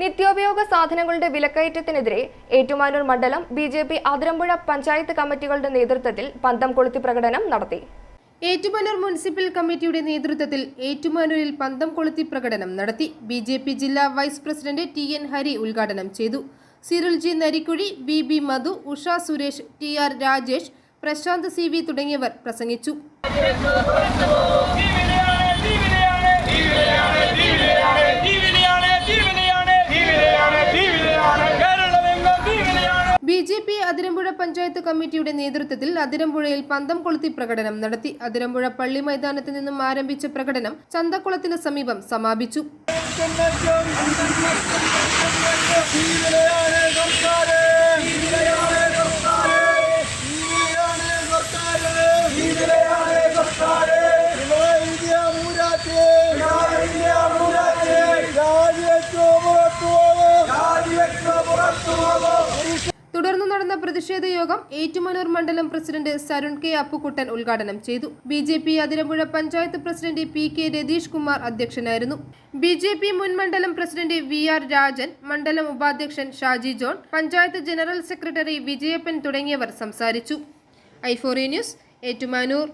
നിത്യോപയോഗ സാധനങ്ങളുടെ വിലക്കയറ്റത്തിനെതിരെ ഏറ്റുമാനൂർ മണ്ഡലം B J P Athirampuzha panchayat കമ്മിറ്റികളുടെ നേതൃത്വത്തിൽ പന്തം കൊളുത്തി പ്രകടനം നടത്തി. ഏറ്റുമാനൂർ മുനിസിപ്പൽ കമ്മിറ്റിയുടെ നേതൃത്വത്തിൽ ഏറ്റുമാനൂരിൽ പന്തം കൊളുത്തി പ്രകടനം നടത്തി. ബി ജെ പി ജില്ലാ vice president T N Hari ഉദ്ഘാടനം ചെയ്തു. Cyril G Narikuzhi B B Madhu Usha Suresh T R Rajesh Prashanth C V തുടങ്ങിയവർ പ്രസംഗിച്ചു. പി അതിരമ്പുഴ പഞ്ചായത്ത് കമ്മിറ്റിയുടെ നേതൃത്വത്തിൽ അതിരമ്പുഴയിൽ പന്തം കൊളുത്തി പ്രകടനം നടത്തി. അതിരമ്പുഴ പള്ളി മൈതാനത്ത് നിന്നും ആരംഭിച്ച പ്രകടനം ചന്തക്കുളത്തിന് സമീപം സമാപിച്ചു. തുടർന്ന് നടന്ന പ്രതിഷേധ യോഗം ഏറ്റുമാനൂർ മണ്ഡലം പ്രസിഡന്റ് സരുൺ കെ അപ്പുക്കുട്ടൻ ഉദ്ഘാടനം ചെയ്തു. B J P Athirampuzha panchayat president P K Ratheesh Kumar അധ്യക്ഷനായിരുന്നു. ബി ജെ പി മുൻ മണ്ഡലം പ്രസിഡന്റ് വി ആർ രാജൻ മണ്ഡലം ഉപാധ്യക്ഷൻ Shaji John panchayat general secretary Vijayappan തുടങ്ങിയവർ സംസാരിച്ചു. ഐഫോറി ന്യൂസ് ഏറ്റുമാനൂർ.